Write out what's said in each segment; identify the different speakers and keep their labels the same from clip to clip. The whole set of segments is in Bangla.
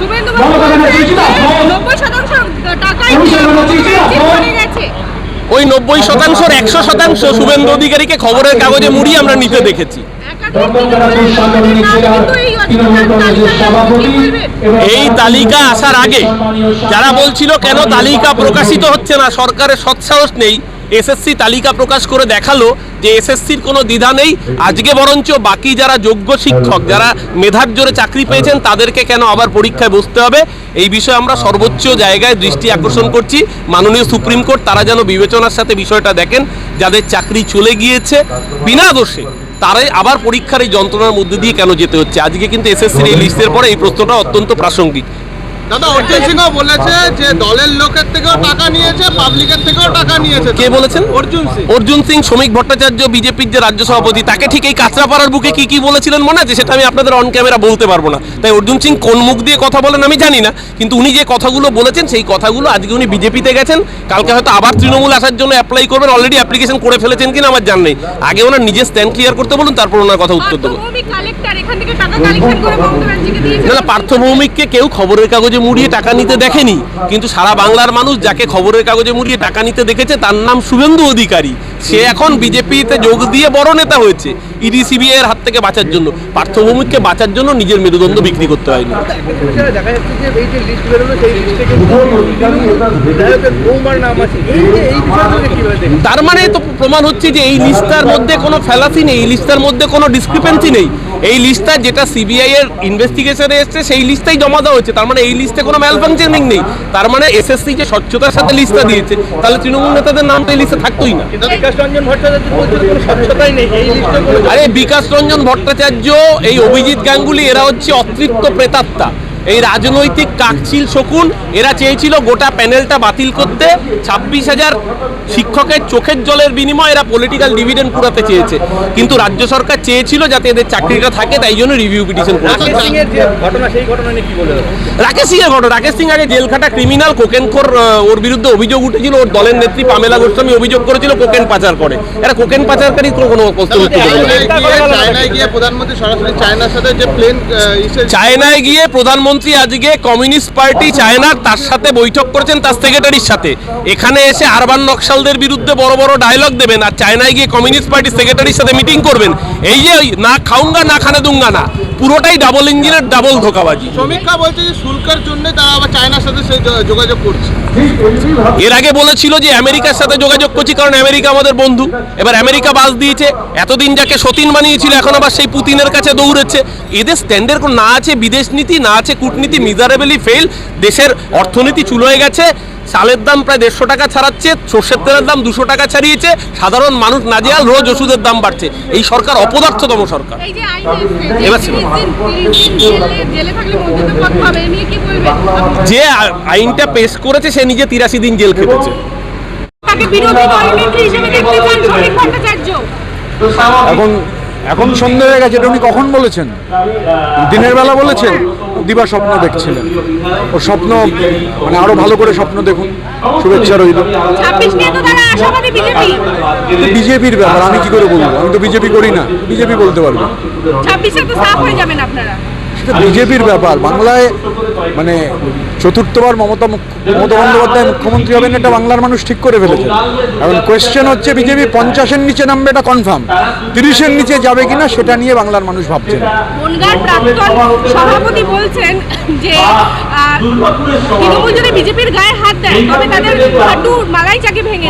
Speaker 1: শুভেন্দু নব্বই শতাংশ টাকাই গেছে
Speaker 2: ওই নব্বই শতাংশের একশো শতাংশ শুভেন্দু অধিকারীকে খবরের কাগজে মুড়ি আমরা নিতে দেখেছি?
Speaker 1: এই
Speaker 2: তালিকা আসার আগে যারা বলছিল কেন তালিকা প্রকাশিত হচ্ছে না সরকারের সৎসাহস নেই এসএসসি তালিকা প্রকাশ করে দেখাল যে এসএসসির কোনো দ্বিধা নেই। আজকে বরঞ্চ বাকি যারা যোগ্য শিক্ষক, যারা মেধার জোরে চাকরি পেয়েছেন, তাদেরকে কেন আবার পরীক্ষায় বসতে হবে? এই বিষয়ে আমরা সর্বোচ্চ জায়গায় দৃষ্টি আকর্ষণ করছি। মাননীয় সুপ্রিম কোর্ট তারা যেন বিবেচনার সাথে বিষয়টা দেখেন, যাদের চাকরি চলে গিয়েছে। বিনা দোষে তারাই আবার পরীক্ষার এই যন্ত্রণার মধ্যে দিয়ে কেন যেতে হচ্ছে? আজকে কিন্তু এসএসসির এই লিস্টের পরে এই প্রশ্নটা অত্যন্ত প্রাসঙ্গিক।
Speaker 3: দাদা অর্জুন সিংহ বলেছে যে দলের লোকের থেকেও টাকা নিয়েছে পাবলিকের থেকেও টাকা নিয়েছে।
Speaker 2: কে বলেছেন?
Speaker 3: অর্জুন সিং।
Speaker 2: অর্জুন সিং শ্রমিক ভট্টাচার্য বিজেপির যে রাজ্য সভাপতি তাকে ঠিক এই কাঁচরাপাড়ার বুকে কি কি বলেছিলেন মনে আছে? সেটা আমি আপনাদের অন ক্যামেরা বলতে পারব না। তাই অর্জুন সিং কোন মুখ দিয়ে কথা বলেন আমি জানি না কিন্তু উনি যে কথাগুলো বলেছেন সেই কথাগুলো আজকে উনি বিজেপিতে গেছেন। কালকে হয়তো আবার তৃণমূল আসার জন্য অ্যাপ্লাই করবেন অলরেডি অ্যাপ্লিকেশন করে ফেলেছেন কিনা আমার জান নেই। আগে ওনার নিজের স্ট্যান্ড ক্লিয়ার করতে বলুন তারপর ওনার কথা উত্তর দেবো। না পার্থ কেউ খবরের কাগজে মুড়িয়ে টাকা নিতে দেখেনি, কিন্তু সারা বাংলার মানুষ যাকে খবরের কাগজে মুড়িয়ে টাকা নিতে দেখেছে, তার নাম শুভেন্দু অধিকারী। সে এখন বিজেপিতে যোগ দিয়ে বড় নেতা হয়েছে, ইডি এর হাত থেকে বাঁচার জন্য। পার্থ ভৌমিককে বাঁচার জন্য নিজের মেরুদণ্ড বিক্রি করতে হয়নি। তার মানে তো প্রমাণ হচ্ছে যে এই লিস্টার মধ্যে কোনো ফেলাসি নেই, এই লিস্টার মধ্যে কোনো ডিসক্রিপেন্সি নেই। এই লিস্টটা যেটা সিবিআই এর ইনভেস্টিগেশনে এসছে সেই লিস্টটাই জমা দেওয়া হচ্ছে তার মানে এই লিস্টে কোনো ম্যালফাংশনিং নেই। তার মানে এসএসসি যে স্বচ্ছতার সাথে লিস্টটা দিয়েছে তাহলে তৃণমূল নেতাদের নাম তো এই লিস্টে থাকতোই না। আরে বিকাশ রঞ্জন ভট্টাচার্য এই অভিজিৎ গাঙ্গুলি এরা হচ্ছে অতৃপ্ত প্রেতাত্মা। এই রাজনৈতিক কাকচিল শকুন এরা চেয়েছিল গোটা প্যানেলটা বাতিল করতে। ছাব্বিশ হাজার শিক্ষকের চোখের জলের বিনিময়ে এরা পলিটিক্যাল ডিভিডেন্ড পুরাতে চেয়েছে। কিন্তু রাজ্য সরকার চেয়েছিল যাতে এদের চাকরিটা থাকে তাই জন্য রিভিউ পিটিশন করেছে।
Speaker 4: রাকেশ সিং এর ঘটনা সেই ঘটনা নিয়ে কি বলে
Speaker 2: রাকেশ সিং এর ঘটনা রাকেশ সিং আগে জেল খাটা ক্রিমিনাল কোকেনখোর ওর বিরুদ্ধে অভিযোগ উঠেছিল ওর দলের নেত্রী পামেলা গোস্বামী অভিযোগ করেছিল কোকেন পাচার করে। এরা কোকেন পাচারকারী কোনো
Speaker 3: চায়নায় গিয়ে প্রধানমন্ত্রী সরাসরি চায়নার সাথে যে প্লেন
Speaker 2: চায়নায় গিয়ে প্রধানমন্ত্রী আজকে কমিউনিস্ট পার্টি চায়নার তার সাথে বৈঠক করেছেন তার সেক্রেটারির সাথে। এখানে এসে আরবান নকশালদের বিরুদ্ধে বড় বড় ডায়লগ দেবেন আর চায়নায় গিয়ে কমিউনিস্ট পার্টির সেক্রেটারির সাথে মিটিং করবেন। এই যে না খাউঙ্গা, না খানে দুঙ্গা না, পুরোটাই ডাবল ইঞ্জিনের ডাবল ধোকাবাজি।
Speaker 3: সমীক্ষা বলছে যে শুল্কের জন্য তারা আবার চায়নার সাথে যোগাযোগ করছে।
Speaker 2: এর আগে বলেছিল যে আমেরিকার সাথে যোগাযোগ করছি, কারণ আমেরিকা আমাদের বন্ধু। এবার আমেরিকা বাস দিয়েছে, এতদিন যাকে সতীন বানিয়েছিল, এখন আবার সেই পুতিনের কাছে দৌড়েছে। এদের স্ট্যান্ডের না আছে বিদেশ নীতি, না আছে কূটনীতি মিজারেবেলি ফেল দেশের অর্থনীতি চুলোয় গেছে। চালের দাম প্রায় দেড়শো টাকা ছাড়াচ্ছে সর্ষের তেলের দাম দুশো টাকা ছাড়িয়েছে। সাধারণ মানুষ নাজেহাল রোজ ওষুধের দাম বাড়ছে। এই সরকার অপদার্থতম সরকার।
Speaker 1: যে আইন এসছে যে
Speaker 2: এবার
Speaker 1: 30 দিন 30 দিন জেলে- জেলে থাকলে মন্ত্রিত্ব পদ পাবে এ নিয়ে কি বলবেন
Speaker 2: যে আ- আইনটা পেশ করেছে সে নিজে তিরাশি দিন জেল খেটেছে।
Speaker 5: এখন এখন সন্ধ্যে হয়ে গেছে এটা উনি কখন বলেছেন? দিনের বেলা বলেছেন। দিবা স্বপ্ন দেখছিলেন। ও স্বপ্ন মানে আরও ভালো করে স্বপ্ন দেখুন। শুভেচ্ছা রইল। বিজেপির ব্যাপার আমি কি করে বলব? আমি তো বিজেপি করি না বিজেপি বলতে পারবে। সেটা বিজেপির ব্যাপার বাংলায় মানে চতুর্থবার মমতা মমতা বন্দ্যোপাধ্যায় মুখ্যমন্ত্রী হবেন এটা বাংলার মানুষ ঠিক করে ফেলেছে। এখন কোয়েশ্চেন হচ্ছে বিজেপি পঞ্চাশের নিচে নামবে এটা কনফার্ম তিরিশের নিচে যাবে কিনা সেটা নিয়ে বাংলার মানুষ
Speaker 1: ভাবছে সভাপতি বলছেন যে তৃণমূল যদি বিজেপির গায়ে দেয় তবে তাদের হাঁটু মালাই চাকি ভেঙে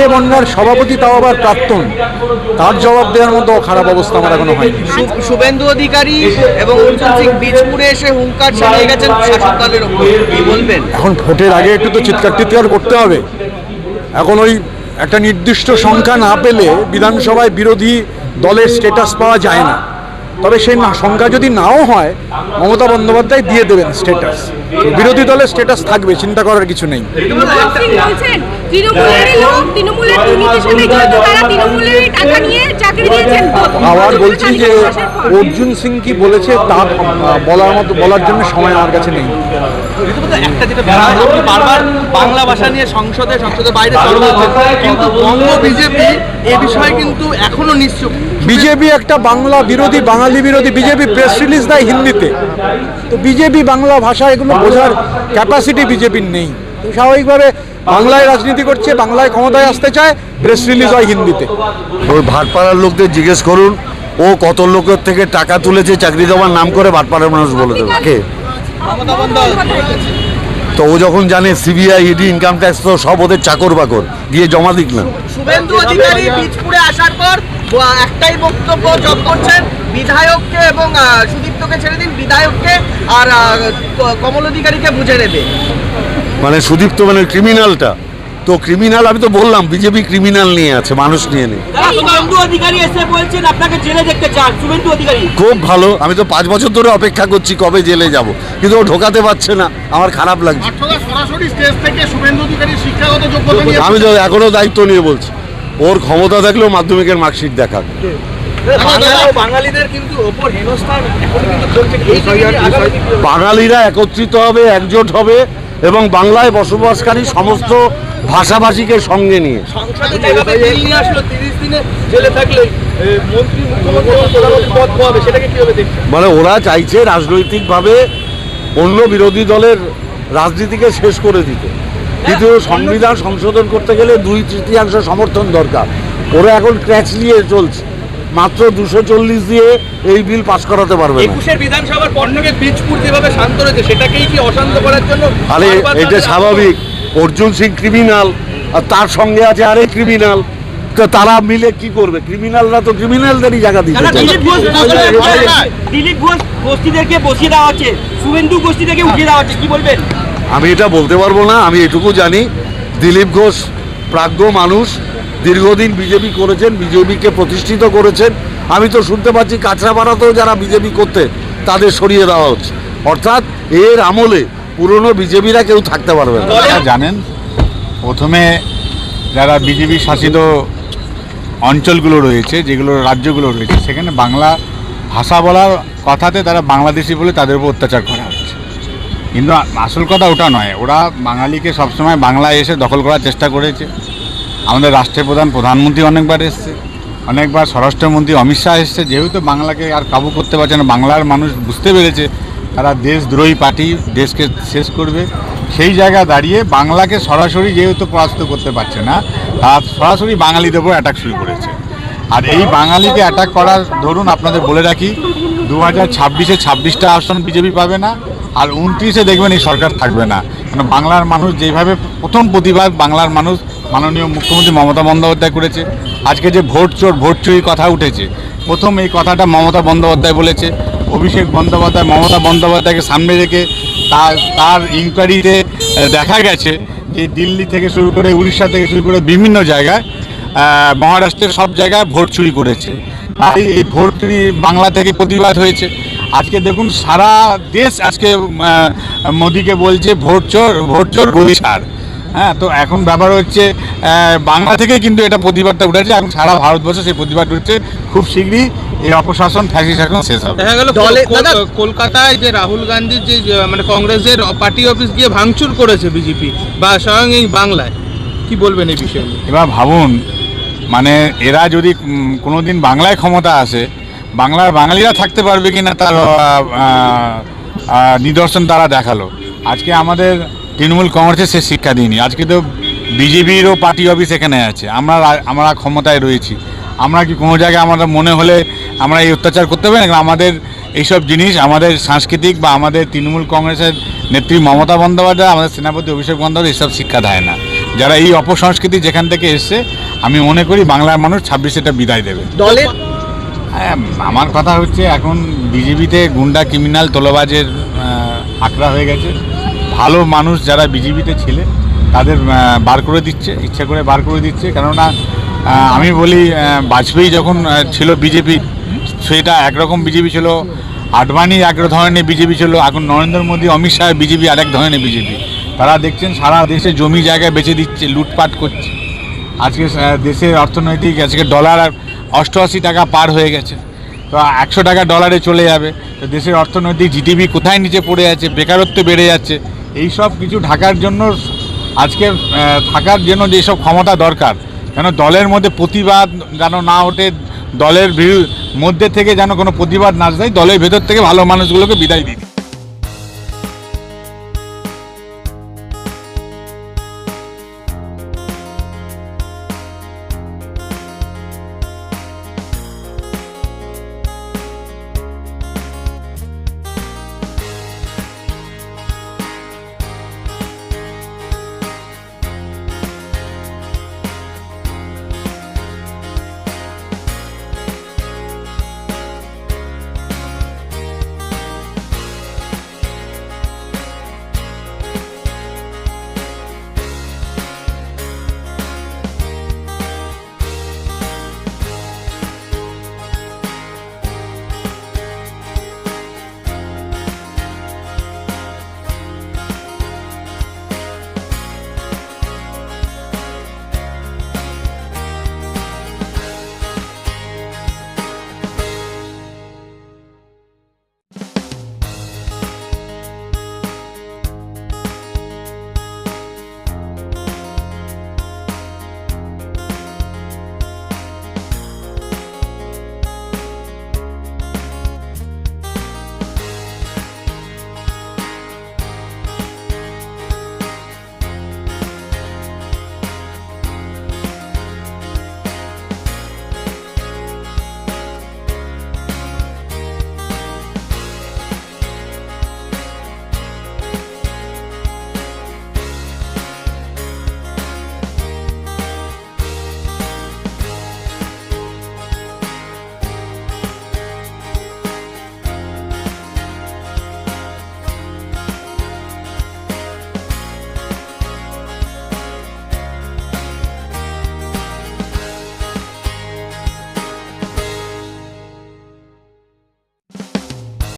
Speaker 5: এ বন্যার সভাপতি তাও আবার প্রাক্তন। তার জবাব দেওয়ার মতো খারাপ অবস্থা আমার এখনও হয়নি।
Speaker 4: শুভেন্দু অধিকারী এবং অর্জুন সিং বীজপুরে এসে হুঙ্কার চালিয়ে গেছেন শাসক দলের বলবেন?
Speaker 5: এখন ভোটের আগে একটু তো চিৎকার টিৎকার করতে হবে। এখন ওই একটা নির্দিষ্ট সংখ্যা না পেলে বিধানসভায় বিরোধী দলের স্ট্যাটাস পাওয়া যায় না। তবে সেই না সংখ্যা যদি নাও হয় মমতা বন্দ্যোপাধ্যায় দিয়ে দেবেন স্টেটাস বিরোধী দলের স্টেটাস থাকবে চিন্তা করার কিছু নেই। আবার বলছি যে। অর্জুন সিং কি বলেছে তা বলার মতো বলার জন্য সময় আমার কাছে নেই।
Speaker 4: একটা যেটা আপনি বারবার বাংলা ভাষা নিয়ে সংসদে সংসদের বাইরে চলে কিন্তু বঙ্গ বিজেপি এ বিষয়ে কিন্তু এখনও নিশ্চুপ।
Speaker 5: বিজেপি একটা বাংলা বিরোধী বাঙালি বিরোধী বিজেপি প্রেস রিলিজ দেয় হিন্দিতে। তো বিজেপি বাংলা ভাষা এগুলো বোঝার ক্যাপাসিটি বিজেপির নেই। তো স্বাভাবিকভাবে বাংলায় রাজনীতি করছে বাংলায় ক্ষমতায় আসতে চায় প্রেস রিলিজ হয় হিন্দিতে।
Speaker 6: ওই ভাটপাড়ার লোকদের জিজ্ঞেস করুন ও কত লোকের থেকে টাকা তুলেছে চাকরি দেওয়ার নাম করে ভাটপাড়ার মানুষ বলে দেবে। কে? তো ও যখন জানে সিবিআই ইডি ইনকাম ট্যাক্স তো সব ওদের চাকর বাকর গিয়ে জমা দিক না।
Speaker 7: শুভেন্দু অধিকারী পিচপুরে আসার পর একটাই বক্তব্য জব করছেন বিধায়ককে এবং সুদীপ্তকে ছেড়ে দিন বিধায়ককে আর কমল অধিকারীকে বুঝে নেবে।
Speaker 6: মানে সুদীপ্ত মানে ক্রিমিনালটা তো ক্রিমিনাল আমি তো বললাম বিজেপি ক্রিমিনাল নিয়ে আছে মানুষ নিয়ে নেই।
Speaker 7: শুভেন্দু অধিকারী এসে বলছেন আপনাকে জেলে দেখতে চান শুভেন্দু অধিকারী।
Speaker 6: খুব ভালো আমি তো পাঁচ বছর ধরে অপেক্ষা করছি কবে জেলে যাব কিন্তু ও ঢোকাতে পারছে না আমার খারাপ লাগছে।
Speaker 3: পাঠ্যদা সরাসরি স্টেজ থেকে শুভেন্দু অধিকারীর শিক্ষাগত যোগ্যতা নিয়ে
Speaker 6: আমি তো এখনও দায়িত্ব নিয়ে বলছি ওর ক্ষমতা থাকলেও মাধ্যমিকের মার্কশিট
Speaker 4: হবে?
Speaker 6: বাঙালিরা একত্রিত হবে একজোট হবে এবং বাংলায় বসবাসকারী সমস্ত ভাষাভাষীকে সঙ্গে নিয়ে। মানে ওরা চাইছে রাজনৈতিকভাবে অন্য বিরোধী দলের রাজনীতিকে শেষ করে দিতে। কিন্তু সংবিধান সংশোধন করতে গেলে দুই তৃতীয়াংশ সমর্থন দরকার। ওরা এখন ক্র্যাচ নিয়ে চলছে। মাত্র দুশো চল্লিশ দিয়ে এই বিল পাস করাতে পারবে
Speaker 4: একুশের বিধানসভার বীজপুর যেভাবে শান্ত রয়েছে সেটাকেই কি অশান্ত করার জন্য
Speaker 6: আরে এটা স্বাভাবিক। অর্জুন সিং ক্রিমিনাল আর তার সঙ্গে আছে আরেক ক্রিমিনাল তো তারা মিলে কি করবে? ক্রিমিনালরা তো ক্রিমিনালদেরই জায়গা দিতে চায়।
Speaker 7: দিলীপ ঘোষ দিলীপ ঘোষ গোষ্ঠীদেরকে বসিয়ে দেওয়া হচ্ছে। শুভেন্দু গোষ্ঠীদেরকে উঠিয়ে দেওয়া হচ্ছে। কি বলবেন?
Speaker 6: আমি এটা বলতে পারব না আমি এটুকু জানি। দিলীপ ঘোষ প্রাজ্ঞ মানুষ দীর্ঘদিন বিজেপি করেছেন, বিজেপিকে প্রতিষ্ঠিত করেছেন। আমি তো শুনতে পাচ্ছি কাঁচরাপাড়াতেও যারা বিজেপি করতে, তাদের সরিয়ে দেওয়া হচ্ছে। অর্থাৎ এর আমলে পুরনো বিজেপিরা কেউ থাকতে পারবে না।
Speaker 8: জানেন, প্রথমে যারা বিজেপি শাসিত অঞ্চলগুলো রয়েছে, যেগুলো রাজ্যগুলো রয়েছে, সেখানে বাংলা ভাষা বলার কথাতে তারা বাংলাদেশি বলে তাদের উপর অত্যাচার করা হচ্ছে। কিন্তু আসল কথা ওটা নয়। ওরা বাঙালিকে সবসময় বাংলায় এসে দখল করার চেষ্টা করেছে। আমাদের রাষ্ট্রের প্রধান প্রধানমন্ত্রী অনেকবার এসছে, অনেকবার স্বরাষ্ট্রমন্ত্রী অমিত শাহ এসছে, যেহেতু বাংলাকে আর কাবু করতে পারছে না, বাংলার মানুষ বুঝতে পেরেছে, তারা দেশদ্রোহী পার্টি দেশকে শেষ করবে। সেই জায়গা দাঁড়িয়ে বাংলাকে সরাসরি যেহেতু পরাস্ত করতে পারছে না, তারা সরাসরি বাঙালিদের উপর অ্যাটাক শুরু করেছে। আর এই বাঙালিকে অ্যাটাক করার, ধরুন আপনাদের বলে রাখি দু হাজার ছাব্বিশে ছাব্বিশটা আসন বিজেপি পাবে না, আর উনত্রিশে দেখবেন এই সরকার থাকবে না। কারণ বাংলার মানুষ যেভাবে প্রথম প্রতিবাদ, বাংলার মানুষ মাননীয় মুখ্যমন্ত্রী মমতা বন্দ্যোপাধ্যায় করেছে। আজকে যে ভোট চোর, ভোট চুরির কথা উঠেছে, প্রথম এই কথাটা মমতা বন্দ্যোপাধ্যায় বলেছে। অভিষেক বন্দ্যোপাধ্যায়, মমতা বন্দ্যোপাধ্যায়কে সামনে রেখে তার তার ইনকোয়ারিতে দেখা গেছে যে দিল্লি থেকে শুরু করে উড়িষ্যা থেকে শুরু করে বিভিন্ন জায়গায় মহারাষ্ট্রের সব জায়গায় ভোট চুরি করেছে। তাই এই ভোট চুরি বাংলা থেকে প্রতিবাদ হয়েছে। আজকে দেখুন সারা দেশ আজকে মোদিকে বলছে ভোট চোর ভোট চোর ছাড়। হ্যাঁ তো এখন ব্যাপার হচ্ছে বাংলা থেকে কিন্তু এটা প্রতিবাদটা উঠেছে এখন সারা ভারতবর্ষে সেই প্রতিবাদ উঠছে। খুব শীঘ্রই এই অপশাসন ফ্যাসি শাসন শেষ হবে।
Speaker 3: দেখা গেল
Speaker 7: দলে-
Speaker 3: কলকাতায় যে রাহুল গান্ধীর যে মানে কংগ্রেসের পার্টি অফিস গিয়ে ভাঙচুর করেছে বিজেপি বা স্বয়ং এই বাংলায়। কি বলবেন এই বিষয়ে
Speaker 8: এবার ভাবুন মানে এরা যদি কোনো দিন বাংলায় ক্ষমতা আসে বাংলার বাঙালিরা থাকতে পারবে কি না তার নিদর্শন তারা দেখাল। আজকে আমাদের তৃণমূল কংগ্রেসের সে শিক্ষা দিইনি। আজকে তো বিজেপিরও পার্টি অফিস এখানে আছে। আমরা আমরা ক্ষমতায় রয়েছি। আমরা কি কোনো জায়গায় আমাদের মনে হলে আমরা এই অত্যাচার করতে পারি না আমাদের এইসব জিনিস আমাদের সাংস্কৃতিক বা আমাদের তৃণমূল কংগ্রেসের নেত্রী মমতা বন্দ্যোপাধ্যায় আমাদের সেনাপতি অভিষেক বন্দ্যোপাধ্যায় এইসব শিক্ষা দেয় না। যারা এই অপসংস্কৃতি যেখান থেকে এসছে আমি মনে করি বাংলার মানুষ ছাব্বিশে এটা বিদায় দেবে।
Speaker 7: দলের?
Speaker 8: হ্যাঁ, আমার কথা হচ্ছে এখন বিজেপিতে গুন্ডা ক্রিমিনাল তোলাবাজের আঁকড়া হয়ে গেছে। ভালো মানুষ যারা বিজেপিতে ছিলে, তাদের বার করে দিচ্ছে, ইচ্ছা করে বার করে দিচ্ছে। কেননা আমি বলি বাজপেয়ী যখন ছিল বিজেপি, সেটা একরকম বিজেপি ছিল, আডবাণী এক ধরনের বিজেপি ছিল, এখন নরেন্দ্র মোদী, অমিত শাহ বিজেপি আরেক ধরনের বিজেপি। তারা দেখছেন সারা দেশে জমি জায়গায় বেচে দিচ্ছে, লুটপাট করছে। আজকে দেশের অর্থনৈতিক, আজকে ডলার অষ্টআশি টাকা পার হয়ে গেছে। তো একশো টাকা ডলারে চলে যাবে। তো দেশের অর্থনৈতিক জিডিপি কোথায় নিচে পড়ে আছে? বেকারত্ব বেড়ে যাচ্ছে। এই সব কিছু ঢাকার জন্য আজকে থাকার জন্য যেসব ক্ষমতা দরকার, কেন দলের মধ্যে প্রতিবাদ যেন না ওঠে, দলের মধ্যে থেকে যেন কোনো প্রতিবাদ না যায় দলের ভেতর থেকে ভালো মানুষগুলোকে বিদায় দিন